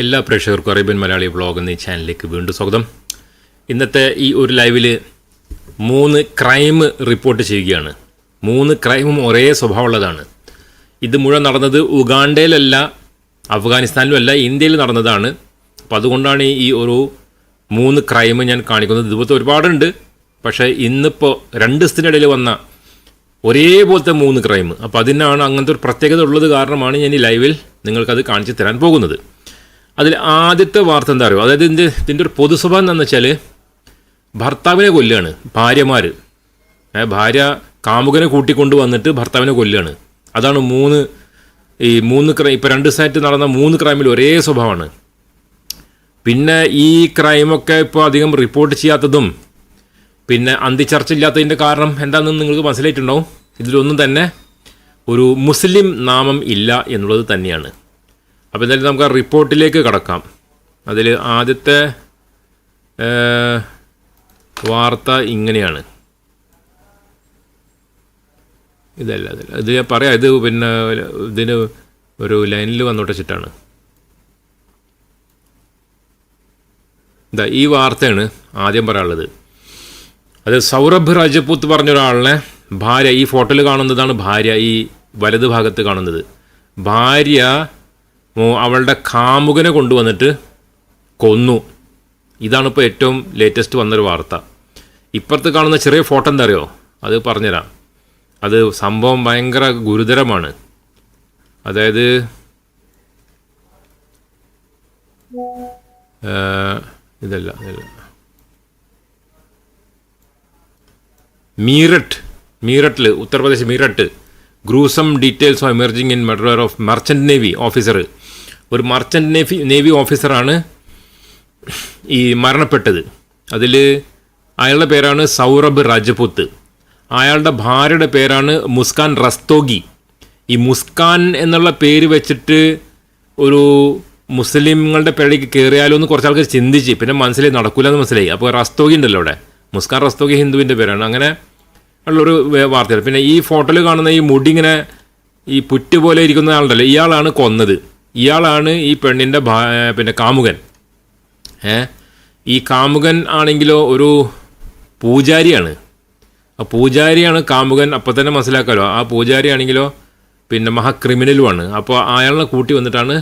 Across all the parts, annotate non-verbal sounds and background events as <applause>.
എല്ലാ പ്രേക്ഷകർക്കും Arabian Malayali vlog എന്നീ ചാനലിലേക്ക് വീണ്ടും സ്വാഗതം. ഇന്നത്തെ ഈ ഒരു ലൈവിൽ മൂന്ന് ക്രൈം റിപ്പോർട്ട് ചെയ്യുകയാണ്. മൂന്ന് ക്രൈമും ഒരേ സ്വഭാവമുള്ളതാണ്. ഇത് മുഴുവൻ നടന്നത് ഉഗാണ്ടയിലല്ല അഫ്ഗാനിസ്ഥാനിലുമല്ല ഇന്ത്യയിൽ നടന്നതാണ്. അപ്പോൾ അതുകൊണ്ടാണ് ഈ ഒരു മൂന്ന് ക്രൈം ഞാൻ കാണിക്കുന്നത്. ഇതുപോലത്തെ ഒരുപാടുണ്ട് പക്ഷേ ഇന്നിപ്പോൾ രണ്ട് ദിവസത്തിനിടയിൽ വന്ന ഒരേപോലത്തെ മൂന്ന് ക്രൈം. അപ്പോൾ അതിനാണ് അങ്ങനത്തെ ഒരു പ്രത്യേകത ഉള്ളത് കാരണമാണ് ഞാൻ ഈ ലൈവിൽ നിങ്ങൾക്കത് കാണിച്ചു തരാൻ പോകുന്നത്. അതിൽ ആദ്യത്തെ വാർത്ത എന്താ അറിയോ? അതായത് ഇതിന്റെ ഇതിന്റെ ഒരു പൊതു സ്വഭാവം എന്താണെന്ന് വെച്ചാൽ ഭർത്താവിനെ കൊല്ലുകയാണ് ഭാര്യമാർ ഭാര്യ കാമുകനെ കൂട്ടിക്കൊണ്ട് വന്നിട്ട് ഭർത്താവിനെ കൊല്ലുകയാണ്. അതാണ് മൂന്ന് ഈ മൂന്ന് ക്രൈം ഇപ്പോൾ രണ്ട് ദിവസമായിട്ട് നടന്ന മൂന്ന് ക്രൈമിൽ ഒരേ സ്വഭാവമാണ്. പിന്നെ ഈ ക്രൈമൊക്കെ ഇപ്പോൾ അധികം റിപ്പോർട്ട് ചെയ്യാത്തതും പിന്നെ അന്തിച്ചർച്ച ഇല്ലാത്തതിന്റെ കാരണം എന്താണെന്ന് നിങ്ങൾക്ക് മനസ്സിലായിട്ടുണ്ടാവും? ഇതിലൊന്നും തന്നെ ഒരു മുസ്ലിം നാമം ഇല്ല എന്നുള്ളത് തന്നെയാണ്. അപ്പോൾ എന്തായാലും നമുക്ക് ആ റിപ്പോർട്ടിലേക്ക് കടക്കാം. അതിൽ ആദ്യത്തെ വാർത്ത ഇങ്ങനെയാണ്. ഇതല്ല അതല്ല ഇത് ഞാൻ പറയാം ഇത് പിന്നെ ഇതിന് ഒരു ലൈനിൽ വന്നോട്ട് വെച്ചിട്ടാണ് ഇതാ ഈ വാർത്തയാണ് ആദ്യം പറയാനുള്ളത്. അത് സൗരഭ് രാജപൂത്ത് പറഞ്ഞ ഒരാളിനെ ഭാര്യ ഈ ഫോട്ടോയിൽ കാണുന്നതാണ് ഭാര്യ ഈ വലത് ഭാഗത്ത് കാണുന്നത്. ഭാര്യ അവളുടെ കാമുകനെ കൊണ്ടുവന്നിട്ട് കൊന്നു. ഇതാണ് ഇപ്പോൾ ഏറ്റവും ലേറ്റസ്റ്റ് വന്നൊരു വാർത്ത. ഇപ്പുറത്ത് കാണുന്ന ചെറിയ ഫോട്ടോ എന്താ അറിയോ അത് പറഞ്ഞുതരാം. അത് സംഭവം ഭയങ്കര ഗുരുതരമാണ്. അതായത് ഇതല്ല ഇതല്ല. Meerut മീററ്റിൽ Uttar Pradesh Meerut gruesome details of emerging in murder of merchant navy officer ഒരു മർച്ചന്റ് നേവി നേവി ഓഫീസറാണ് ഈ മരണപ്പെട്ടത്. അതിൽ അയാളുടെ പേരാണ് സൗരഭ് രാജപുത്ത്. അയാളുടെ ഭാര്യയുടെ പേരാണ് മുസ്കാൻ റസ്തോഗി. ഈ മുസ്കാൻ എന്നുള്ള പേര് വെച്ചിട്ട് ഒരു മുസ്ലിങ്ങളുടെ പേരേക്ക് കയറിയാലോ എന്ന് കുറച്ച് ആൾക്കാർ ചിന്തിച്ച്. പിന്നെ മനസ്സിലായി നടക്കൂല എന്ന് മനസ്സിലായി. അപ്പോൾ റസ്തോഗി ഉണ്ടല്ലോ അവിടെ. മുസ്കാൻ റസ്തോഗി ഹിന്ദുവിന്റെ പേരാണ്. അങ്ങനെ ഉള്ളൊരു വാർത്തയാണ്. പിന്നെ ഈ ഫോട്ടോയിൽ കാണുന്ന ഈ മുടി ഇങ്ങനെ ഈ പുറ്റ് പോലെ ഇരിക്കുന്ന ആളുണ്ടല്ലോ ഇയാളാണ് കൊന്നത്. ഇയാളാണ് ഈ പെണ്ണിന്റെ പിന്നെ കാമുകൻ. ഏ ഈ കാമുകൻ ആണെങ്കിലോ ഒരു പൂജാരിയാണ്. ആ പൂജാരിയാണ് കാമുകൻ അപ്പോൾ തന്നെ മനസ്സിലാക്കാമല്ലോ ആ പൂജാരി ആണെങ്കിലോ പിന്നെ മഹാ ക്രിമിനലുമാണ് അപ്പോൾ അയാളെ കൂട്ടി വന്നിട്ടാണ്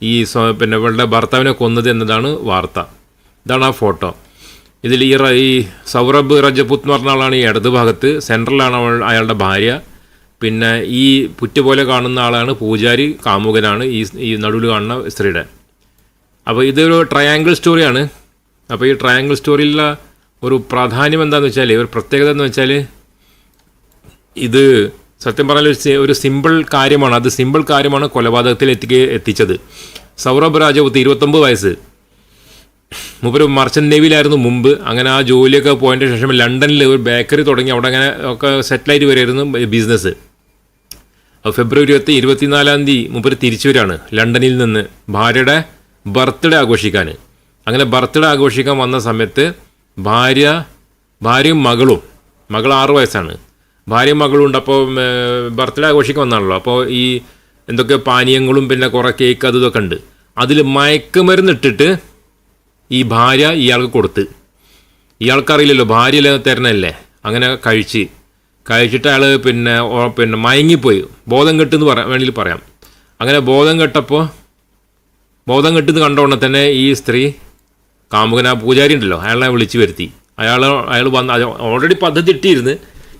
ഈ പിന്നെ ഇവളുടെ ഭർത്താവിനെ കൊന്നത് എന്നതാണ് വാർത്ത. ഇതാണ് ആ ഫോട്ടോ. ഇതിൽ ഈ ഈ സൗരഭ് രജപുത്ത് എന്ന് പറഞ്ഞ ആളാണ് ഈ ഇടതുഭാഗത്ത്. സെൻട്രലാണ് അയാളുടെ ഭാര്യ. പിന്നെ ഈ പുറ്റ് പോലെ കാണുന്ന ആളാണ് പൂജാരി കാമുകനാണ് ഈ ഈ നടുവിൽ കാണുന്ന സ്ത്രീയുടെ അപ്പോൾ ഇതൊരു ട്രയാങ്കിൾ സ്റ്റോറിയാണ് അപ്പോൾ ഈ ട്രയാങ്കിൾ സ്റ്റോറിയിലുള്ള ഒരു പ്രാധാന്യം എന്താണെന്ന് വെച്ചാൽ ഒരു പ്രത്യേകത എന്ന് വെച്ചാൽ ഇത് സത്യം പറഞ്ഞാൽ ഒരു സിമ്പിൾ കാര്യമാണ്. അത് സിമ്പിൾ കാര്യമാണ് കൊലപാതകത്തിൽ എത്തിക്ക എത്തിച്ചത്. സൗരഭ് രാജപുത്ത് ഇരുപത്തൊമ്പത് വയസ്സ്. മൂപ്പര് മർച്ചന്റ് നേവിയിലായിരുന്നു മുമ്പ്. അങ്ങനെ ആ ജോലിയൊക്കെ പോയതിന്റെ ശേഷം ലണ്ടനിൽ ഒരു ബേക്കറി തുടങ്ങി. അവിടെ അങ്ങനെ ഒക്കെ സെറ്റിലായിട്ട് വരുമായിരുന്നു ബിസിനസ്. ഫെബ്രുവരി പത്ത് ഇരുപത്തിനാലാം തീയതി മുപ്പര് തിരിച്ചു ലണ്ടനിൽ നിന്ന് ഭാര്യയുടെ ബർത്ത്ഡേ ആഘോഷിക്കാൻ അങ്ങനെ ബർത്ത്ഡേ ആഘോഷിക്കാൻ വന്ന സമയത്ത് ഭാര്യ ഭാര്യയും മകളും മകൾ ആറു വയസ്സാണ്. ഭാര്യയും മകളും ഉണ്ട് അപ്പോൾ ബർത്ത്ഡേ ആഘോഷിക്കാൻ വന്നാണല്ലോ. അപ്പോൾ ഈ എന്തൊക്കെ പാനീയങ്ങളും പിന്നെ കുറേ കേക്ക് അത് ഇതൊക്കെ ഉണ്ട്. അതിൽ മയക്കുമരുന്ന് ഇട്ടിട്ട് ഈ ഭാര്യ ഇയാൾക്ക് കൊടുത്ത്. ഇയാൾക്കറിയില്ലല്ലോ ഭാര്യ തരണല്ലേ അങ്ങനെ കഴിച്ച്. കഴിച്ചിട്ട് അയാൾ പിന്നെ പിന്നെ മയങ്ങിപ്പോയി. ബോധം കെട്ടെന്ന് പറയാം വേണമെങ്കിൽ പറയാം. അങ്ങനെ ബോധം കെട്ടപ്പോൾ ബോധം കെട്ടുന്ന ഉടനെ തന്നെ ഈ സ്ത്രീ കാമുകൻ ആ പൂജാരി ഉണ്ടല്ലോ അയാളെ വിളിച്ചു വരുത്തി. അയാൾ അയാൾ വന്ന് ഓൾറെഡി പദ്ധതി ഇട്ടിരുന്ന്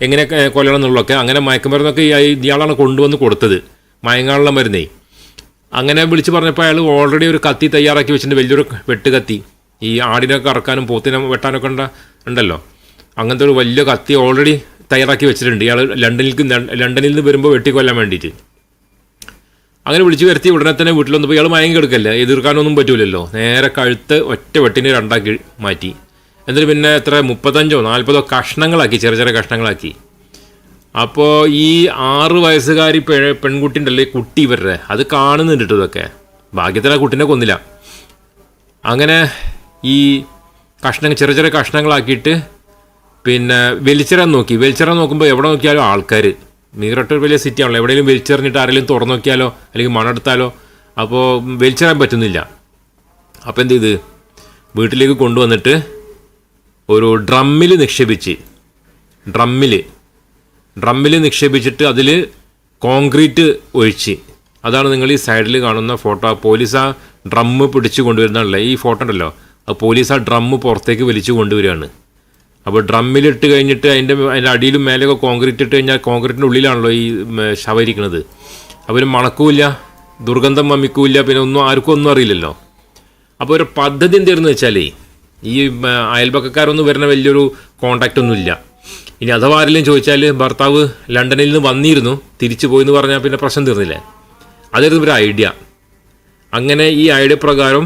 എങ്ങനെ കൊല്ലണം എന്നുള്ളതൊക്കെ അങ്ങനെ മയക്കുമരുന്നൊക്കെ ഇയാളാണ് കൊണ്ടുവന്ന് കൊടുത്തത് മയങ്ങാനുള്ള മരുന്നേ. അങ്ങനെ വിളിച്ച് പറഞ്ഞപ്പോൾ അയാൾ ഓൾറെഡി ഒരു കത്തി തയ്യാറാക്കി വെച്ചിട്ടുണ്ട് വലിയൊരു വെട്ട് കത്തി. ഈ ആടിനൊക്കെ അറക്കാനും പോത്തിനെ വെട്ടാനൊക്കെ ഉണ്ട ഉണ്ടല്ലോ. അങ്ങനത്തെ ഒരു വലിയ കത്തി ഓൾറെഡി തയ്യാറാക്കി വെച്ചിട്ടുണ്ട്. ഇയാൾ ലണ്ടനിൽ ലണ്ടനിൽ നിന്ന് വരുമ്പോൾ വെട്ടിക്കൊല്ലാൻ വേണ്ടിയിട്ട്. അങ്ങനെ വിളിച്ചു വരുത്തി ഉടനെ തന്നെ വീട്ടിൽ വന്നപ്പോൾ ഇയാൾ മയങ്ങി കിടക്കല്ലേ? എതിർക്കാനൊന്നും പറ്റൂലല്ലോ. നേരെ കഴുത്ത് ഒറ്റ വെട്ടിനെ രണ്ടാക്കി മാറ്റി. എന്നിട്ട് പിന്നെ എത്ര? മുപ്പത്തഞ്ചോ നാൽപ്പതോ കഷ്ണങ്ങളാക്കി ചെറിയ ചെറിയ കഷ്ണങ്ങളാക്കി. അപ്പോൾ ഈ ആറ് വയസ്സുകാരി പെ പെൺകുട്ടി കുട്ടി ഇവരുടെ അത് കാണുന്നുണ്ട് ഇതൊക്കെ. ഭാഗ്യത്തിന് ആ കുട്ടീനെ കൊന്നില്ല. അങ്ങനെ ഈ കഷ്ണങ്ങൾ ചെറിയ ചെറിയ കഷ്ണങ്ങളാക്കിയിട്ട് പിന്നെ വലിച്ചെറാൻ നോക്കി. വലിച്ചെറാൻ നോക്കുമ്പോൾ എവിടെ നോക്കിയാലും ആൾക്കാർ മീറട്ട് ഒരു വലിയ സിറ്റി ആണല്ലോ എവിടെയെങ്കിലും വലിച്ചെറിഞ്ഞിട്ട് ആരെങ്കിലും തുറന്നു നോക്കിയാലോ അല്ലെങ്കിൽ മണെടുത്താലോ അപ്പോൾ വലിച്ചെറാൻ പറ്റുന്നില്ല. അപ്പോൾ എന്ത് ചെയ്ത്? വീട്ടിലേക്ക് കൊണ്ടുവന്നിട്ട് ഒരു ഡ്രമ്മിൽ നിക്ഷേപിച്ച് ഡ്രമ്മിൽ ഡ്രമ്മിൽ നിക്ഷേപിച്ചിട്ട് അതിൽ കോൺക്രീറ്റ് ഒഴിച്ച്. അതാണ് നിങ്ങൾ ഈ സൈഡിൽ കാണുന്ന ഫോട്ടോ. പോലീസ് ആ ഡ്രമ്മ് പിടിച്ചു കൊണ്ടുവരുന്നതല്ലേ ഈ ഫോട്ടോ ഉണ്ടല്ലോ. ആ പോലീസ് ആ ഡ്രമ്മ് പുറത്തേക്ക് വലിച്ചു കൊണ്ടുവരികയാണ്. അപ്പോൾ ഡ്രമ്മിലിട്ട് കഴിഞ്ഞിട്ട് അതിന്റെ അതിന്റെ അടിയിലും മേലെയൊക്കെ കോൺക്രീറ്റ് ഇട്ട് കഴിഞ്ഞാൽ കോൺക്രീറ്റിന്റെ ഉള്ളിലാണല്ലോ ഈ ശവം ഇരിക്കുന്നത് അപ്പോൾ മണക്കൂല്ല ദുർഗന്ധം വമിക്കൂല്ല പിന്നെ ഒന്നും ആർക്കും ഒന്നും അറിയില്ലല്ലോ. അപ്പോൾ ഒരു പദ്ധതി എന്തായിരുന്നു വെച്ചാലേ ഈ അയൽപക്കക്കാരൊന്നും വരുന്ന വലിയൊരു കോണ്ടാക്റ്റ് ഒന്നുമില്ല ഇനി അഥവാ ആരെങ്കിലും ചോദിച്ചാൽ ഭർത്താവ് ലണ്ടനിൽ നിന്ന് വന്നിരുന്നു തിരിച്ചു പോയി എന്ന് പറഞ്ഞാൽ പിന്നെ പ്രശ്നം തീർന്നില്ലേ. അതായിരുന്നു ഒരു ഐഡിയ. അങ്ങനെ ഈ ഐഡിയ പ്രകാരം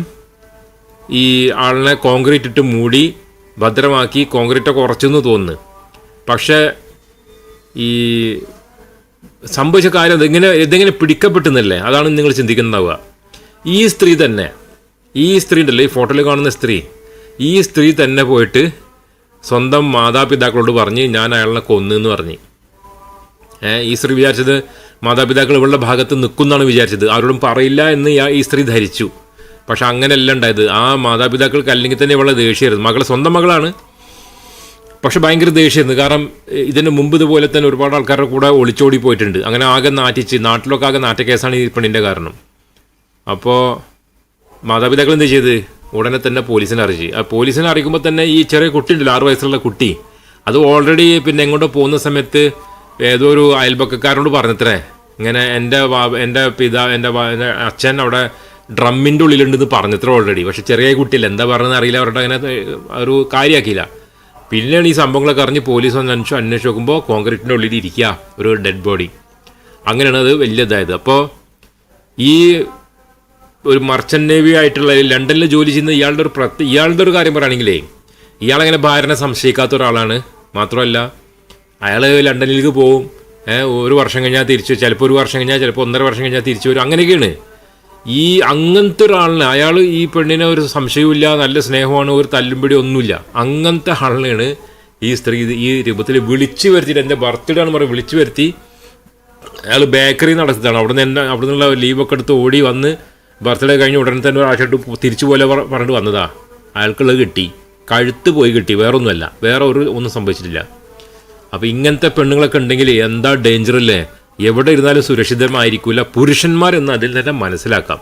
ഈ ആളിനെ കോൺക്രീറ്റ് ഇട്ട് മൂടി ഭദ്രമാക്കി കോൺക്രീറ്റ് കുറച്ചെന്ന് തോന്നുന്നു. പക്ഷേ ഈ സംഭവിച്ച കാര്യം ഇതെങ്ങനെ ഇതെങ്ങനെ പിടിക്കപ്പെട്ടുന്നല്ലേ? അതാണ് നിങ്ങൾ ചിന്തിക്കുന്നുണ്ടാവുക. ഈ സ്ത്രീ തന്നെ ഈ സ്ത്രീ ഉണ്ടല്ലോ ഈ ഫോട്ടോയിൽ കാണുന്ന സ്ത്രീ. ഈ സ്ത്രീ തന്നെ പോയിട്ട് സ്വന്തം മാതാപിതാക്കളോട് പറഞ്ഞ് ഞാൻ അയാളെ കൊന്നു എന്ന് പറഞ്ഞ്. ഈ സ്ത്രീ വിചാരിച്ചത് മാതാപിതാക്കൾ ഇവളുടെ ഭാഗത്ത് നിൽക്കുന്നാണ് വിചാരിച്ചത്. ആരോടും പറയില്ല എന്ന് ഈ സ്ത്രീ ധരിച്ചു. പക്ഷെ അങ്ങനെയല്ല ഉണ്ടായത്. ആ മാതാപിതാക്കൾക്ക് അല്ലെങ്കിൽ തന്നെ ഇവളെ ദേഷ്യമായിരുന്നു. മകൾ സ്വന്തം മകളാണ്. പക്ഷെ ഭയങ്കര ദേഷ്യമായിരുന്നു. കാരണം ഇതിന് മുമ്പ് ഇതുപോലെ തന്നെ ഒരുപാട് ആൾക്കാരുടെ കൂടെ ഒളിച്ചോടി പോയിട്ടുണ്ട്. അങ്ങനെ ആകെ നാറ്റിച്ച് നാട്ടിലൊക്കെ ആകെ നാറ്റക്കേസാണ് ഈ പെണ്ണിന്റെ കാരണം. അപ്പോൾ മാതാപിതാക്കൾ എന്ത് ചെയ്ത്? ഉടനെ തന്നെ പോലീസിനെ അറിയിച്ചു. ആ പോലീസിനെ അറിയിക്കുമ്പോൾ തന്നെ ഈ ചെറിയ കുട്ടി ഉണ്ടല്ലോ ആറ് വയസ്സുള്ള കുട്ടി. അത് ഓൾറെഡി പിന്നെ എങ്ങോട്ടോ പോകുന്ന സമയത്ത് ഏതോ ഒരു അയൽപക്കക്കാരോട് പറഞ്ഞത്രേ. ഇങ്ങനെ എന്റെ എന്റെ പിതാ എന്റെ അച്ഛൻ അവിടെ ഡ്രമ്മിന്റെ ഉള്ളിലുണ്ടെന്ന് പറഞ്ഞത്ര ഓൾറെഡി പക്ഷെ ചെറിയ കുട്ടിയല്ല എന്താ പറഞ്ഞതെന്ന് അറിയില്ല അവരുടെ അങ്ങനെ ഒരു കാര്യമാക്കിയില്ല പിന്നെയാണ് ഈ സംഭവങ്ങളൊക്കെ അറിഞ്ഞ് പോലീസ് വന്ന് അന്വേഷിച്ചു അന്വേഷിച്ച് നോക്കുമ്പോൾ കോൺക്രീറ്റിന്റെ ഉള്ളിൽ ഇരിക്കുക ഒരു ഡെഡ് ബോഡി അങ്ങനെയാണ് അത് വലിയ ഇതായത് അപ്പോൾ ഈ ഒരു മർച്ചന്റ് നേവി ആയിട്ടുള്ള ലണ്ടനിൽ ജോലി ചെയ്യുന്ന ഇയാളുടെ ഒരു പ്രത്യേക ഇയാളുടെ ഒരു കാര്യം പറയുകയാണെങ്കിലേ ഇയാളങ്ങനെ ഭാര്യനെ സംശയിക്കാത്ത ഒരാളാണ്. മാത്രമല്ല അയാൾ ലണ്ടനിലേക്ക് പോവും ഒരു വർഷം കഴിഞ്ഞാൽ തിരിച്ചു ചിലപ്പോൾ ഒരു വർഷം കഴിഞ്ഞാൽ ചിലപ്പോൾ ഒന്നര വർഷം കഴിഞ്ഞാൽ തിരിച്ചു വരും. അങ്ങനെയൊക്കെയാണ്. ഈ അങ്ങനത്തെ ഒരാളിനെ അയാൾ ഈ പെണ്ണിനെ ഒരു സംശയവുമില്ല നല്ല സ്നേഹമാണ് ഒരു തല്ലുംപിടി ഒന്നുമില്ല. അങ്ങനത്തെ ആളിനെയാണ് ഈ സ്ത്രീ ഈ രൂപത്തിൽ വിളിച്ചു വരുത്തിയിട്ട് എന്റെ ബർത്ത്ഡേ ആണ് പറയും വിളിച്ചു വരുത്തി. അയാൾ ബേക്കറി നടത്തിയതാണ് അവിടെ നിന്ന് എന്നെ അവിടെ നിന്നുള്ള ലീവൊക്കെ എടുത്ത് ഓടി വന്ന് ബർത്ത്ഡേ കഴിഞ്ഞ് ഉടനെ തന്നെ ഒരാഴ്ചയായിട്ട് തിരിച്ചു പോലെ പറ- പറഞ്ഞിട്ട് വന്നതാ. അയാൾക്കുള്ളത് കിട്ടി. കഴുത്ത് പോയി കിട്ടി. വേറൊന്നുമല്ല. വേറെ ഒരു ഒന്നും സംഭവിച്ചിട്ടില്ല. അപ്പോൾ ഇങ്ങനത്തെ പെണ്ണുങ്ങളൊക്കെ ഉണ്ടെങ്കിൽ എന്താ ഡേഞ്ചർ അല്ലേ? എവിടെ ഇരുന്നാലും സുരക്ഷിതമായിരിക്കില്ല പുരുഷന്മാരെന്ന് അതിൽ തന്നെ മനസ്സിലാക്കാം.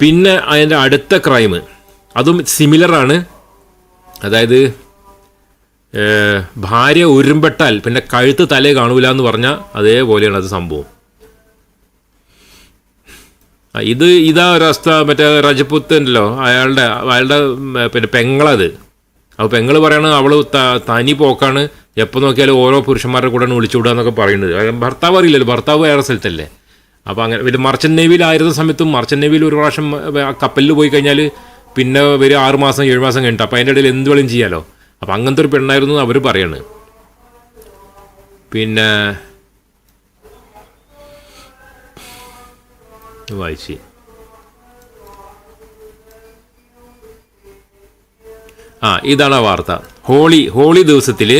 പിന്നെ അതിന്റെ അടുത്ത ക്രൈം അതും സിമിലറാണ് അതായത് ഭാര്യ ഉരുമ്പെട്ടാൽ പിന്നെ കഴുത്ത് തലേ കാണൂല എന്ന് പറഞ്ഞാൽ അതേപോലെയാണ് അത് സംഭവം. ഇത് ഇതാ ഒരവസ്ഥ മറ്റേ രജപുത്ത് ഉണ്ടല്ലോ അയാളുടെ അയാളുടെ പിന്നെ പെങ്ങളത്. അപ്പോൾ പെങ്ങൾ പറയണത് അവൾ തനി പോക്കാണ്. എപ്പോൾ നോക്കിയാലും ഓരോ പുരുഷന്മാരുടെ കൂടെ വിളിച്ചുവിടുക എന്നൊക്കെ പറയുന്നത്. ഭർത്താവ് അറിയില്ലല്ലോ. ഭർത്താവ് വേറെ സ്ഥലത്തല്ലേ. അപ്പോൾ അങ്ങനെ പിന്നെ മർച്ചൻ നേവിയിലായിരുന്ന സമയത്തും മർച്ചൻ നേവിയിൽ ഒരു പ്രാവശ്യം കപ്പലിൽ പോയി കഴിഞ്ഞാൽ പിന്നെ ഒരു ആറ് മാസം ഏഴ് മാസം കഴിഞ്ഞിട്ട്. അപ്പോൾ അതിന്റെ ഇടയിൽ എന്ത് വേണം ചെയ്യാലോ. അപ്പോൾ അങ്ങനത്തെ ഒരു പെണ്ണായിരുന്നു അവർ പറയാണ്. പിന്നെ വായിച്ച്. ആ ഇതാണ് ആ വാർത്ത. ഹോളി ഹോളി ദിവസത്തിൽ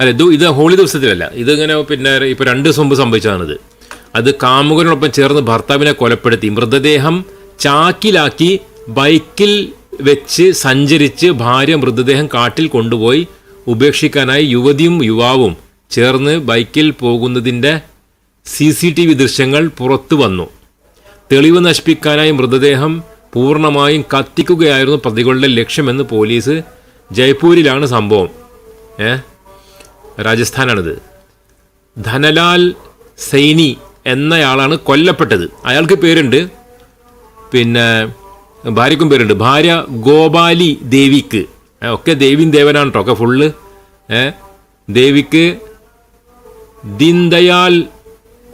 അല്ല ഇത് ഇത് ഹോളി ദിവസത്തിലല്ല. ഇതിങ്ങനെ പിന്നെ ഇപ്പോൾ രണ്ട് ദിവസം മുമ്പ് സംഭവിച്ചതാണിത്. അത് കാമുകനോടൊപ്പം ചേർന്ന് ഭർത്താവിനെ കൊലപ്പെടുത്തി. മൃതദേഹം ചാക്കിലാക്കി ബൈക്കിൽ വെച്ച് സഞ്ചരിച്ച് ഭാര്യ മൃതദേഹം കാട്ടിൽ കൊണ്ടുപോയി ഉപേക്ഷിക്കാനായി യുവതിയും യുവാവും ചേർന്ന് ബൈക്കിൽ പോകുന്നതിന്റെ സി സി ടി വി ദൃശ്യങ്ങൾ പുറത്തു വന്നു. തെളിവ് നശിപ്പിക്കാനായി മൃതദേഹം പൂർണമായും കത്തിക്കുകയായിരുന്നു പ്രതികളുടെ ലക്ഷ്യമെന്ന് പോലീസ് ജയ്പൂരിലാണ് സംഭവം. ഏ? രാജസ്ഥാനാണിത്. ധനലാൽ സൈനി എന്നയാളാണ് കൊല്ലപ്പെട്ടത്. അയാൾക്ക് പേരുണ്ട്. പിന്നെ ഭാര്യക്കും പേരുണ്ട്. ഭാര്യ ഗോപാലി ദേവിക്ക്. ഒക്കെ ദേവിയും ദേവനാണ് കേട്ടോ ഒക്കെ ഫുള്ള് ദേവിക്ക് ദീൻദയാൽ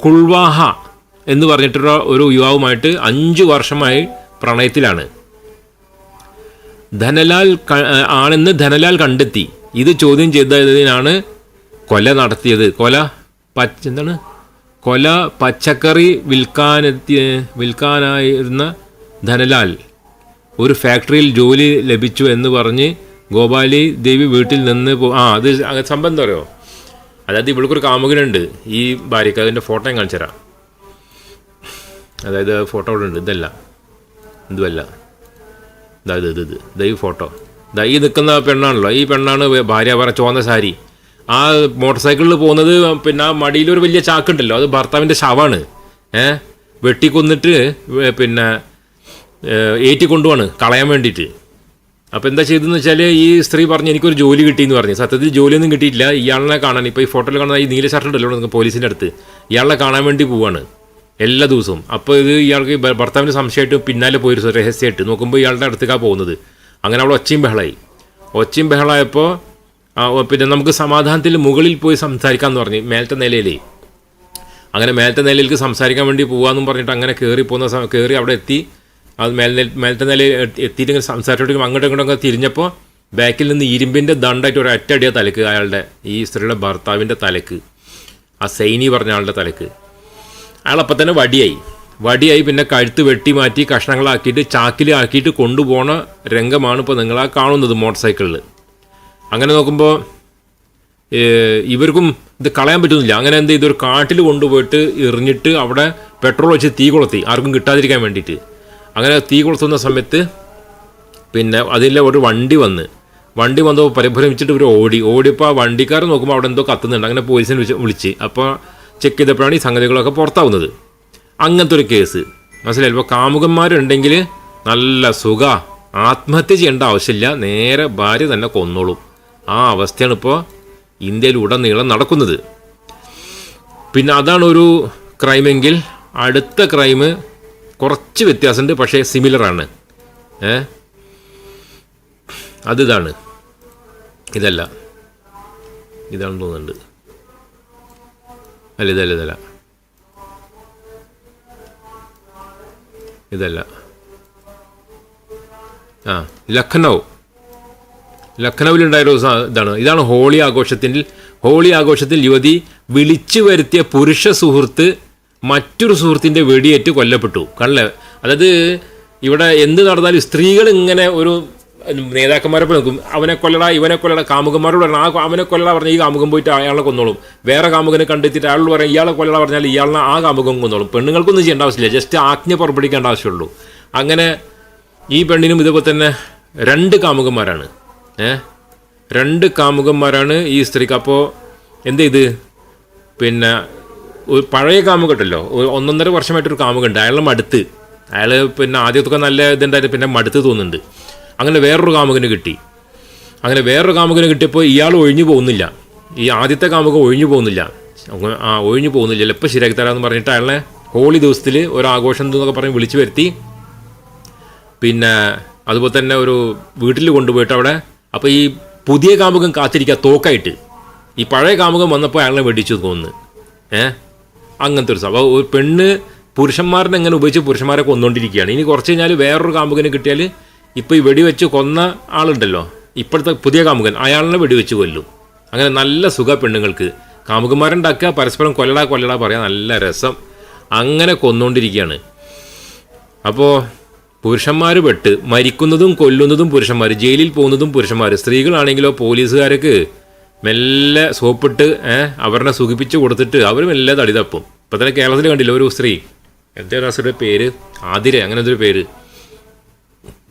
കുൾവാഹ എന്ന് പറഞ്ഞിട്ടുള്ള ഒരു യുവാവുമായിട്ട് അഞ്ച് വർഷമായി പ്രണയത്തിലാണ്. ധനലാൽ ആണെന്ന് ധനലാൽ കണ്ടെത്തി. ഇത് ചോദ്യം ചെയ്തതിനാണ് കൊല നടത്തിയത്. കൊല പച്ച എന്താണ്? കൊല പച്ചക്കറി വിൽക്കാനെത്തിയ വിൽക്കാനായിരുന്ന ധനലാൽ ഒരു ഫാക്ടറിയിൽ ജോലി ലഭിച്ചു എന്ന് പറഞ്ഞ് ഗോപാലി ദേവി വീട്ടിൽ നിന്ന് പോ ആ അത് സംഭവം എന്താ പറയുമോ അതായത് ഇവൾക്കൊരു കാമുകനുണ്ട്. ഈ ഭാര്യയ്ക്ക് അതിന്റെ ഫോട്ടോ ഞാൻ കാണിച്ചു തരാം. അതായത് ഫോട്ടോ അവിടെ ഉണ്ട്. ഇതല്ല. ഇതുമല്ല. ഇതാ ഇത് ഇത് ഇത്. ഇതാ ഈ ഫോട്ടോ. ഇതാ ഈ നിൽക്കുന്ന പെണ്ണാണല്ലോ. ഈ പെണ്ണാണ് ഭാര്യ പറഞ്ഞ ചുവന്ന സാരി. ആ മോട്ടോർ സൈക്കിളിൽ പോകുന്നത് പിന്നെ ആ മടിയിലൊരു വലിയ ചാക്കുണ്ടല്ലോ അത് ഭർത്താവിന്റെ ശവമാണ്. ഏ? വെട്ടിക്കൊന്നിട്ട് പിന്നെ ഏഹ്, ഏറ്റി കൊണ്ടുപോണ് കളയാൻ വേണ്ടിയിട്ട്. അപ്പോൾ എന്താ ചെയ്തതെന്ന് വെച്ചാൽ ഈ സ്ത്രീ പറഞ്ഞു എനിക്കൊരു ജോലി കിട്ടിയെന്ന് പറഞ്ഞു. സത്യത്തിൽ ജോലിയൊന്നും കിട്ടിയിട്ടില്ല. ഇയാളെ കാണാൻ ഇപ്പോൾ ഈ ഫോട്ടോയിൽ കാണുന്ന ഈ നീല ഷർട്ട് ഉണ്ടല്ലോ നിങ്ങൾക്ക് പോലീസിന്റെ അടുത്ത്. ഇയാളെ കാണാൻ വേണ്ടി പോവാണ് എല്ലാ ദിവസവും. അപ്പോൾ ഇത് ഇയാൾക്ക് ഭർത്താവിന്റെ സംശയമായിട്ട് പിന്നാലെ പോയി രഹസ്യമായിട്ട്. നോക്കുമ്പോൾ ഇയാളുടെ അടുത്തേക്കാണ് പോകുന്നത്. അങ്ങനെ അവൾ ഒച്ചയും ബഹളായി. ഒച്ചയും ഓ, പിന്നെ നമുക്ക് സമാധാനത്തിൽ മുകളിൽ പോയി സംസാരിക്കാമെന്ന് പറഞ്ഞു മേലത്തെ നിലയിലേ. അങ്ങനെ മേലത്തെ നിലയിലേക്ക് സംസാരിക്കാൻ വേണ്ടി പോകാമെന്നും പറഞ്ഞിട്ട് അങ്ങനെ കയറി പോകുന്ന കയറി അവിടെ എത്തി. അത് മേൽ മേലത്തെ നിലയിൽ എത്തി- എത്തിയിട്ട് ഇങ്ങനെ സംസാരിച്ചോട്ട് അങ്ങോട്ടും ഇങ്ങോട്ടും തിരിഞ്ഞപ്പോൾ ബാക്കിൽ നിന്ന് ഇരുമ്പിന്റെ ദണ്ടായിട്ട് ഒരു ഒറ്റടിയ തലക്ക് അയാളുടെ ഈ സ്ത്രീയുടെ ഭർത്താവിന്റെ തലക്ക് ആ സൈനി പറഞ്ഞ ആളുടെ തലക്ക്. അയാളപ്പം തന്നെ വടിയായി. വടിയായി പിന്നെ കഴുത്ത് വെട്ടി മാറ്റി കഷ്ണങ്ങളാക്കിയിട്ട് ചാക്കിലാക്കിയിട്ട് കൊണ്ടുപോകുന്ന രംഗമാണ് ഇപ്പോൾ നിങ്ങളാ കാണുന്നത് മോട്ടോർ സൈക്കിളിൽ അങ്ങനെ നോക്കുമ്പോൾ ഇവർക്കും ഇത് കളയാൻ പറ്റുന്നില്ല. അങ്ങനെ എന്ത് ഇതൊരു കാട്ടിൽ കൊണ്ടുപോയിട്ട് എറിഞ്ഞിട്ട് അവിടെ പെട്രോൾ വെച്ച് തീ കൊളുത്തി. ആർക്കും കിട്ടാതിരിക്കാൻ വേണ്ടിയിട്ട്. അങ്ങനെ തീ കൊളുത്തുന്ന സമയത്ത് പിന്നെ അതിലെ ഒരു വണ്ടി വന്ന്. വണ്ടി വന്നപ്പോൾ പരിഭ്രമിച്ചിട്ട് ഇവർ ഓടി. ഓടിയപ്പോൾ ആ വണ്ടിക്കാരൻ നോക്കുമ്പോൾ അവിടെ എന്തോ കത്തുന്നുണ്ട്. അങ്ങനെ പോലീസിനെ വിളിച്ച് വിളിച്ച്. അപ്പോൾ ചെക്ക് ചെയ്തപ്പോഴാണ് ഈ സംഗതികളൊക്കെ പുറത്താവുന്നത്. അങ്ങനത്തെ ഒരു കേസ്. മനസ്സിലായി ഇപ്പോൾ കാമുകന്മാരുണ്ടെങ്കിൽ നല്ല സുഖ. ആത്മഹത്യ ചെയ്യേണ്ട ആവശ്യമില്ല. നേരെ ഭാര്യ തന്നെ കൊന്നോളും. ആ അവസ്ഥയാണ് ഇപ്പോൾ ഇന്ത്യയിൽ ഉടനീളം നടക്കുന്നത്. പിന്നെ അതാണ് ഒരു ക്രൈമെങ്കിൽ അടുത്ത ക്രൈം കുറച്ച് വ്യത്യാസമുണ്ട് പക്ഷേ സിമിലറാണ് ഏ? അതിതാണ് ഇതല്ല. ഇതാണെന്ന് തോന്നുന്നുണ്ട്. അല്ല ഇതല്ല ഇതല്ല. ഇതല്ല. ആ ലഖ്നൗ. ലഖ്നൗവിലുണ്ടായ ഒരു ഇതാണ്. ഇതാണ് ഹോളി ആഘോഷത്തിൽ ഹോളി ആഘോഷത്തിൽ യുവതി വിളിച്ചു വരുത്തിയ പുരുഷ സുഹൃത്ത് മറ്റൊരു സുഹൃത്തിന്റെ വെടിയേറ്റ് കൊല്ലപ്പെട്ടു. കണ്ടല്ലേ അതായത് ഇവിടെ എന്ത് നടന്നാലും സ്ത്രീകൾ ഇങ്ങനെ ഒരു നേതാക്കന്മാരെ പോയി നോക്കും അവനെ കൊല്ലട ഇവനെ കൊല്ലട കാമുകന്മാരോട് പറഞ്ഞു ആ അവനെ കൊല്ലട പറഞ്ഞാൽ ഈ കാമുകം പോയിട്ട് അയാളെ കൊന്നോളും. വേറെ കാമുകനെ കണ്ടെത്തിയിട്ട് അയാളോട് പറയാം ഇയാളെ കൊല്ലട പറഞ്ഞാൽ ഇയാളെ ആ കാമുകം കൊന്നോളും. പെണ്ണുങ്ങൾക്കൊന്നും ചെയ്യേണ്ട ആവശ്യമില്ല. ജസ്റ്റ് ആജ്ഞ പുറപ്പെടുവിക്കേണ്ട ആവശ്യമുള്ളൂ. അങ്ങനെ ഈ പെണ്ണിനും ഇതുപോലെ തന്നെ രണ്ട് കാമുകന്മാരാണ്. രണ്ട് കാമുകന്മാരാണ് ഈ സ്ത്രീക്ക്. അപ്പോൾ എന്ത് ചെയ്ത്? പിന്നെ ഒരു പഴയ കാമുകണ്ടല്ലോ. ഉണ്ടല്ലോ ഒന്നൊന്നര വർഷമായിട്ടൊരു കാമുകുണ്ട്. അയാളുടെ മടുത്ത്. അയാൾ പിന്നെ ആദ്യത്തൊക്കെ നല്ല ഇതുണ്ടായിരുന്നു. പിന്നെ മടുത്ത് തോന്നുന്നുണ്ട്. അങ്ങനെ വേറൊരു കാമുകന് കിട്ടി. അങ്ങനെ വേറൊരു കാമുകന് കിട്ടിയപ്പോൾ ഇയാൾ ഒഴിഞ്ഞു പോകുന്നില്ല. ഈ ആദ്യത്തെ കാമുകൻ ഒഴിഞ്ഞു പോകുന്നില്ല. ആ ഒഴിഞ്ഞു പോകുന്നില്ല. എപ്പോൾ ശരിയാക്കി തരാമെന്ന് പറഞ്ഞിട്ട് അയാളെ ഹോളി ദിവസത്തിൽ ഒരു ആഘോഷം എന്നൊക്കെ പറഞ്ഞ് വിളിച്ചു വരുത്തി. പിന്നെ അതുപോലെ തന്നെ ഒരു വീട്ടിൽ കൊണ്ടുപോയിട്ട് അവിടെ അപ്പോൾ ഈ പുതിയ കാമുകൻ കാത്തിരിക്കുക തോക്കായിട്ട്. ഈ പഴയ കാമുകൻ വന്നപ്പോൾ അയാളെ വെടിച്ചു തോന്നുന്നു. ഏ? അങ്ങനത്തെ ഒരു സംഭവം. ഒരു പെണ്ണ് പുരുഷന്മാരനെ എങ്ങനെ ഉപയോഗിച്ച് പുരുഷന്മാരെ കൊന്നുകൊണ്ടിരിക്കുകയാണ് ഇനി കുറച്ച് കഴിഞ്ഞാൽ വേറൊരു കാമുകന് കിട്ടിയാൽ ഇപ്പോൾ ഈ വെടിവെച്ച് കൊന്ന ആളുണ്ടല്ലോ. ഇപ്പോഴത്തെ പുതിയ കാമുകൻ അയാളിനെ വെടിവെച്ച് കൊല്ലും. അങ്ങനെ നല്ല സുഖ പെണ്ണുങ്ങൾക്ക്. കാമുകന്മാരുണ്ടാക്കുക പരസ്പരം കൊല്ലടാ കൊല്ലടാ പറയാൻ നല്ല രസം. അങ്ങനെ കൊന്നുകൊണ്ടിരിക്കുകയാണ് അപ്പോൾ പുരുഷന്മാർ പെട്ട് മരിക്കുന്നതും കൊല്ലുന്നതും പുരുഷന്മാർ ജയിലിൽ പോകുന്നതും പുരുഷന്മാർ സ്ത്രീകളാണെങ്കിലോ പോലീസുകാർക്ക് മെല്ലെ സോപ്പിട്ട് അവരെ സുഖിപ്പിച്ച് കൊടുത്തിട്ട് അവർ മെല്ലെ തടി തപ്പും ഇപ്പം തന്നെ കേരളത്തിൽ കണ്ടില്ല ഒരു സ്ത്രീ? എന്താ പേര്? ആതിര അങ്ങനെ എന്തൊരു പേര്?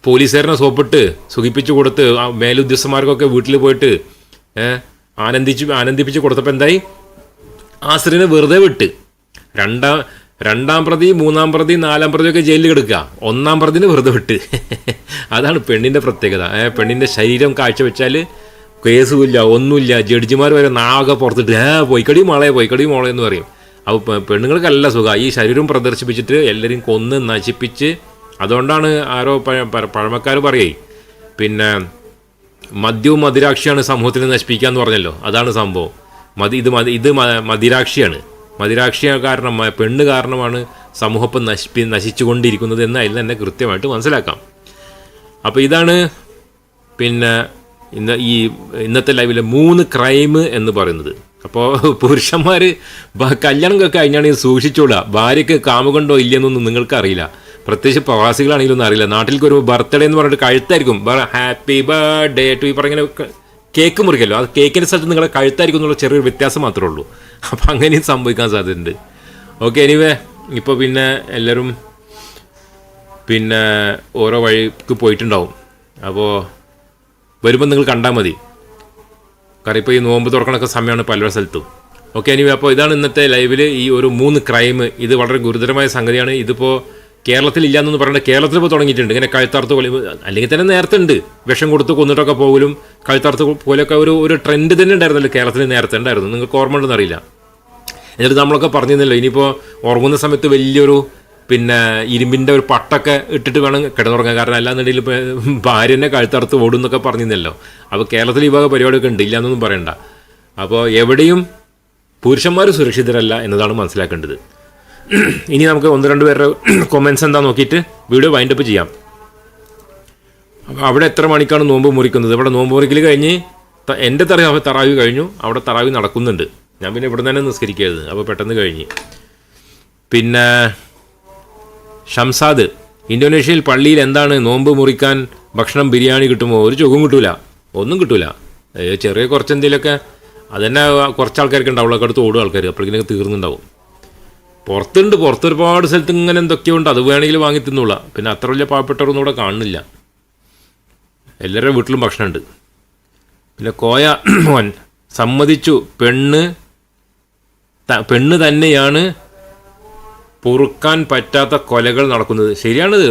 പോലീസുകാരനെ സോപ്പിട്ട് സുഖിപ്പിച്ച് കൊടുത്ത് മേലുദ്യോഗസ്ഥന്മാർക്കൊക്കെ വീട്ടിൽ പോയിട്ട് ആനന്ദിച്ച് ആനന്ദിപ്പിച്ച് കൊടുത്തപ്പോൾ എന്തായി? ആ സ്ത്രീനെ വെറുതെ വിട്ട്. രണ്ടാം രണ്ടാം പ്രതി മൂന്നാം പ്രതി നാലാം പ്രതിയൊക്കെ ജയിലിൽ കിടക്കുക. ഒന്നാം പ്രതിന് വെറുതെ വിട്ട്. <laughs> അതാണ് പെണ്ണിന്റെ പ്രത്യേകത. പെണ്ണിന്റെ ശരീരം കാഴ്ചവെച്ചാൽ കേസുമില്ല ഒന്നുമില്ല. ജഡ്ജിമാർ വരെ നാകെ പുറത്തിട്ട് ഏ പോയിക്കടി മോളെ പോയിക്കടി മോളെ എന്ന് പറയും. അപ്പോൾ പെണ്ണുങ്ങൾക്കല്ല സുഖം. ഈ ശരീരം പ്രദർശിപ്പിച്ചിട്ട് എല്ലാവരും കൊന്ന് നശിപ്പിച്ച് അതുകൊണ്ടാണ് ആരോ പഴമക്കാർ പറയേ. പിന്നെ മദ്യവും മദിരാക്ഷിയാണ് സമൂഹത്തിനെ നശിപ്പിക്കുക എന്ന് പറഞ്ഞല്ലോ. അതാണ് സംഭവം. മതി ഇത് മതി ഇത് മദിരാക്ഷിയാണ് മദിരാക്ഷി കാരണം പെണ്ണ് കാരണമാണ് സമൂഹപ്പം നശിപ്പി നശിച്ചുകൊണ്ടിരിക്കുന്നത് എന്ന് അതിൽ തന്നെ കൃത്യമായിട്ട് മനസ്സിലാക്കാം. അപ്പോൾ ഇതാണ് പിന്നെ ഇന്ന് ഈ ഇന്നത്തെ ലൈവിലെ മൂന്ന് ക്രൈം എന്ന് പറയുന്നത്. അപ്പോൾ പുരുഷന്മാർ കല്യാണം ഒക്കെ കഴിഞ്ഞാണ് ഇത് സൂക്ഷിച്ചോളുക. ഭാര്യയ്ക്ക് കാമുകൊണ്ടോ ഇല്ലെന്നൊന്നും നിങ്ങൾക്കറിയില്ല. പ്രത്യേകിച്ച് പ്രവാസികളാണെങ്കിലൊന്നും അറിയില്ല. നാട്ടിലേക്ക് ഒരു ബർത്ത്ഡേ എന്ന് പറഞ്ഞിട്ട് കഴുത്തായിരിക്കും. ഹാപ്പി ബർത്ത്ഡേ ടു ഈ പറഞ്ഞ കേക്ക് മുറിക്കല്ലോ. അത് കേക്കിന്റെ സ്ഥലത്ത് നിങ്ങളെ കഴുത്തായിരിക്കും എന്നുള്ള ചെറിയൊരു വ്യത്യാസം മാത്രമേ ഉള്ളൂ. അപ്പം അങ്ങനെയും സംഭവിക്കാൻ സാധ്യതയുണ്ട്. ഓക്കെ എനിവേ ഇപ്പോൾ പിന്നെ എല്ലാവരും പിന്നെ ഓരോ വഴിക്ക് പോയിട്ടുണ്ടാവും. അപ്പോൾ വരുമ്പോൾ നിങ്ങൾ കണ്ടാൽ മതി. കാരണം ഇപ്പോൾ ഈ നോമ്പ് തുറക്കണൊക്കെ സമയമാണ് പല സ്ഥലത്തും. ഓക്കെ എനിവേ അപ്പോൾ ഇതാണ് ഇന്നത്തെ ലൈവിൽ ഈ ഒരു മൂന്ന് ക്രൈം ഇത് വളരെ ഗുരുതരമായ സംഗതിയാണ്. ഇതിപ്പോൾ കേരളത്തിൽ ഇല്ലാന്നൊന്ന് പറയേണ്ട. കേരളത്തിൽ ഇപ്പോൾ തുടങ്ങിയിട്ടുണ്ട്. ഇങ്ങനെ കഴുത്തറുത്ത് കൊല അല്ലെങ്കിൽ തന്നെ നേരത്തെ ഉണ്ട്. വിഷം കൊടുത്ത് കൊന്നിട്ടൊക്കെ പോകലും കഴുത്തറുത്ത് പോലെയൊക്കെ ഒരു ഒരു ട്രെൻഡ് തന്നെ ഉണ്ടായിരുന്നല്ലോ കേരളത്തിൽ നേരത്തെ ഉണ്ടായിരുന്നു നിങ്ങൾക്ക് ഓർമ്മ ഉണ്ടെന്ന് അറിയില്ല. എന്നിട്ട് നമ്മളൊക്കെ പറഞ്ഞിരുന്നല്ലോ ഇനിയിപ്പോൾ ഉറങ്ങുന്ന സമയത്ത് വലിയൊരു പിന്നെ ഇരുമ്പിന്റെ ഒരു പട്ടൊക്കെ ഇട്ടിട്ട് വേണം കിടന്നുറങ്ങാൻ. കാരണം അല്ലാന്നുണ്ടെങ്കിൽ ഇപ്പോൾ തന്നെ കഴുത്തറുത്ത് ഓടും എന്നൊക്കെ പറഞ്ഞിരുന്നല്ലോ. അപ്പോൾ കേരളത്തിൽ ഈ വക പരിപാടിയൊക്കെ ഉണ്ട് ഇല്ലയെന്നൊന്നും പറയണ്ട. അപ്പോൾ എവിടെയും പുരുഷന്മാർ സുരക്ഷിതരല്ല എന്നതാണ് മനസ്സിലാക്കേണ്ടത്. ഇനി നമുക്ക് ഒന്ന് രണ്ട് പേരുടെ കൊമൻസ് എന്താ നോക്കിയിട്ട് വീഡിയോ വൈൻഡപ്പ് ചെയ്യാം. അവിടെ എത്ര മണിക്കാണ് നോമ്പ് മുറിക്കുന്നത്? ഇവിടെ നോമ്പ് മുറിക്കൽ കഴിഞ്ഞ് എന്റെ തറാവ് തറാവി കഴിഞ്ഞു. അവിടെ തറാവി നടക്കുന്നുണ്ട്. ഞാൻ പിന്നെ ഇവിടെ തന്നെ നിസ്കരിക്കരുത്. അപ്പോൾ പെട്ടെന്ന് കഴിഞ്ഞ്. പിന്നെ ഷംസാദ്. ഇന്തോനേഷ്യയിൽ പള്ളിയിൽ എന്താണ് നോമ്പ് മുറിക്കാൻ ഭക്ഷണം ബിരിയാണി കിട്ടുമോ? ഒരു ചുഖം കിട്ടൂല. ഒന്നും കിട്ടൂല. ചെറിയ കുറച്ച് എന്തെങ്കിലുമൊക്കെ അതന്നെ കുറച്ച് ആൾക്കാർക്ക് ഉണ്ടാവുള്ളൂ അടുത്ത് ഓടും ആൾക്കാർ അപ്പോഴേക്കിനൊക്കെ തീർന്നുണ്ടാവും. പുറത്തുണ്ട്. പുറത്ത് ഒരുപാട് സ്ഥലത്ത് ഇങ്ങനെ എന്തൊക്കെയുണ്ട് അത് വേണമെങ്കിൽ വാങ്ങി തിന്നുള്ള പിന്നെ അത്ര വലിയ പാവപ്പെട്ടവരൊന്നും ഇവിടെ കാണുന്നില്ല. എല്ലാവരുടെ വീട്ടിലും ഭക്ഷണമുണ്ട്. പിന്നെ കോയ <clears throat> മോൻ സമ്മതിച്ചു. പെണ്ണ് പെണ്ണ് തന്നെയാണ് പൊറുക്കാൻ പറ്റാത്ത കൊലകൾ നടക്കുന്നത്. ശരിയാണിത്.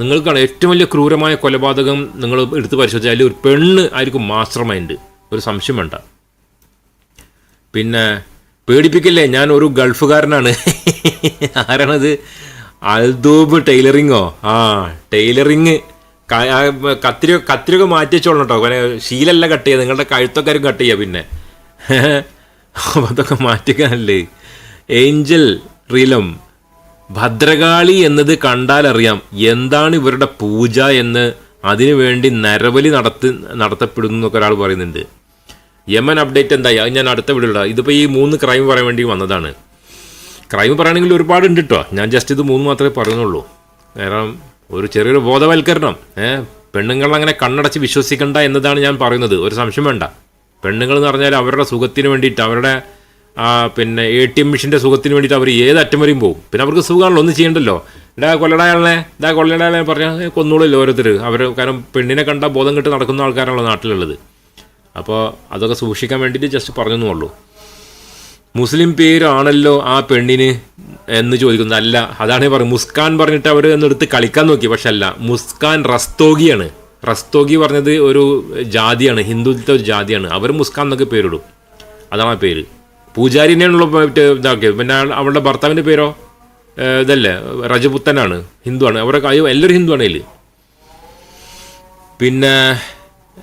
നിങ്ങൾക്കാണ് ഏറ്റവും വലിയ ക്രൂരമായ കൊലപാതകം നിങ്ങൾ എടുത്ത് പരിശോധിച്ചാൽ ഒരു പെണ്ണ് ആയിരിക്കും മാസ്റ്റർ മൈൻഡ്. ഒരു സംശയം വേണ്ട. പിന്നെ പേടിപ്പിക്കില്ലേ? ഞാൻ ഒരു ഗൾഫുകാരനാണ്. <laughs> ആരാണത്? അൽദൂബ് ടൈലറിങ്ങോ? ആ ടൈലറിങ്. കത്തിരി കത്തിരിയൊക്കെ മാറ്റി വെച്ചോളണം കേട്ടോ അങ്ങനെ ശീലല്ല കട്ട് ചെയ്യുക. നിങ്ങളുടെ കഴുത്തൊക്കെ കട്ട് ചെയ്യുക പിന്നെ. <laughs> അപ്പൊ അതൊക്കെ മാറ്റിക്കാനല്ലേ. ഏഞ്ചൽ റീലം. ഭദ്രകാളി എന്നത് കണ്ടാലറിയാം എന്താണ് ഇവരുടെ പൂജ എന്ന് അതിനു വേണ്ടി നരവലി നടത്തി നടത്തപ്പെടുന്നു എന്നൊക്കെ ഒരാൾ പറയുന്നുണ്ട്. യമൻ അപ്ഡേറ്റ് എന്തായി? അത് ഞാൻ അടുത്ത വീഡിയോ ഇതിപ്പോൾ ഈ മൂന്ന് ക്രൈം പറയാൻ വേണ്ടി വന്നതാണ്. ക്രൈം പറയുകയാണെങ്കിൽ ഒരുപാട് ഉണ്ട് കേട്ടോ ഞാൻ ജസ്റ്റ് ഇത് മൂന്ന് മാത്രമേ പറയുന്നുള്ളൂ. കാരണം ഒരു ചെറിയൊരു ബോധവൽക്കരണം. ഏഹ് പെണ്ണുങ്ങൾ അങ്ങനെ കണ്ണടച്ച് വിശ്വസിക്കണ്ട എന്നതാണ് ഞാൻ പറയുന്നത്. ഒരു സംശയം വേണ്ട. പെണ്ണുങ്ങൾ എന്ന് പറഞ്ഞാൽ അവരുടെ സുഖത്തിന് വേണ്ടിയിട്ട് അവരുടെ പിന്നെ എ ടി എം മെഷീന്റെ സുഖത്തിന് വേണ്ടിയിട്ട് അവർ ഏത് അറ്റം വരെയും പോകും. പിന്നെ അവർക്ക് സുഖമാണല്ലോ ഒന്നും ചെയ്യണ്ടല്ലോ. ഇതാ കൊല്ലടയാളെ ഇതാ കൊല്ലടയാളെ പറഞ്ഞാൽ കൊന്നോളില്ല ഓരോരുത്തർ അവർ കാരണം പെണ്ണിനെ കണ്ട ബോധം കെട്ട് നടക്കുന്ന ആൾക്കാരാണല്ലോ നാട്ടിലുള്ളത്. അപ്പോൾ അതൊക്കെ സൂക്ഷിക്കാൻ വേണ്ടിയിട്ട് ജസ്റ്റ് പറഞ്ഞു ഉള്ളൂ. മുസ്ലിം പേരാണല്ലോ ആ പെണ്ണിന് എന്ന് ചോദിക്കുന്നത് അല്ല. അതാണ് പറയുന്നത് മുസ്കാൻ പറഞ്ഞിട്ട് അവർ എന്നെടുത്ത് കളിക്കാൻ നോക്കി. പക്ഷെ അല്ല മുസ്കാൻ റസ്തോഗിയാണ്. റസ്തോഗി പറഞ്ഞത് ഒരു ജാതിയാണ്. ഹിന്ദുത്വ ഒരു ജാതിയാണ്. അവർ മുസ്കാൻ എന്നൊക്കെ പേരിടും. അതാണ് ആ പേര്. പൂജാരിനെയാണുള്ള മറ്റേ ഇതാക്കിയത്. പിന്നെ അവളുടെ ഭർത്താവിന്റെ പേരോ? ഇതല്ലേ രജപുത്തനാണ്. ഹിന്ദുവാണ്. അവരൊക്കെ അയ്യോ എല്ലാവരും ഹിന്ദുവാണ് ഇതിൽ പിന്നെ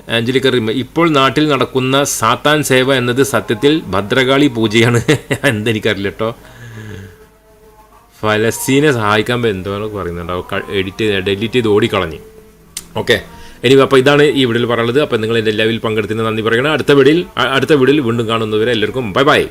ആഞ്ജലിക്ക ഇപ്പോൾ നാട്ടിൽ നടക്കുന്ന സാത്താൻ സേവ എന്നത് സത്യത്തിൽ ഭദ്രകാളി പൂജയാണ്. <laughs> എന്തെനിക്കറിയില്ല കേട്ടോ ഫലസ്തീനെ സഹായിക്കാൻ എന്തോ പറയുന്നുണ്ട്. എഡിറ്റ് ഡെലിറ്റ് ചെയ്ത് ഓടിക്കളഞ്ഞ്. ഓക്കെ ഇനി അപ്പോൾ ഇതാണ് ഈ വീഡിയോയിൽ പറയുന്നത് അപ്പോൾ നിങ്ങൾ എന്റെ ലൈവിൽ പങ്കെടുത്തതിന് നന്ദി പറയണം അടുത്ത വീഡിയോയിൽ അടുത്ത വീഡിയോയിൽ വീണ്ടും കാണുന്നവരെ എല്ലാവർക്കും ബൈ ബൈ